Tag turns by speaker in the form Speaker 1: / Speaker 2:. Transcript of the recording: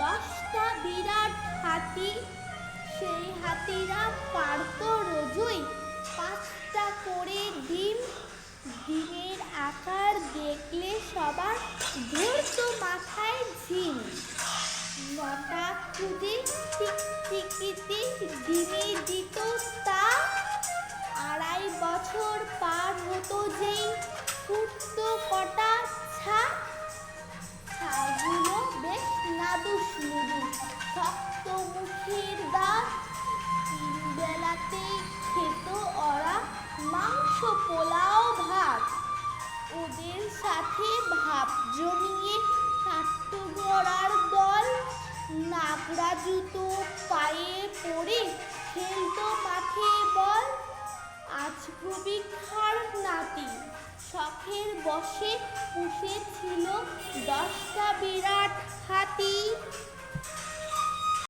Speaker 1: দশটা বিরাট হাতি, সেই হাতিরা পারত রোজই। পাঁচটা করে ডিম, ডিমের আকার দেখলে সবার ধরতো মাথায় ঝিম। নটা খুদে টিকটিকিতে ডিমে দিত তা। আড়াই বছর পার হতো যেই নাদুস নুদুস শক্ত মুখের দাঁত তিন বেলাতেই খেত ওরা মাংস পোলাও ভাত ওদের সাথে ভাব জমিয়ে কাট্টু গড়ার দল নাগরা জুতো পায়ে পরে খেলতো মাঠে বল আজ নাতি শখের বসে পুষেছিল দশটা বিরাট হাতি।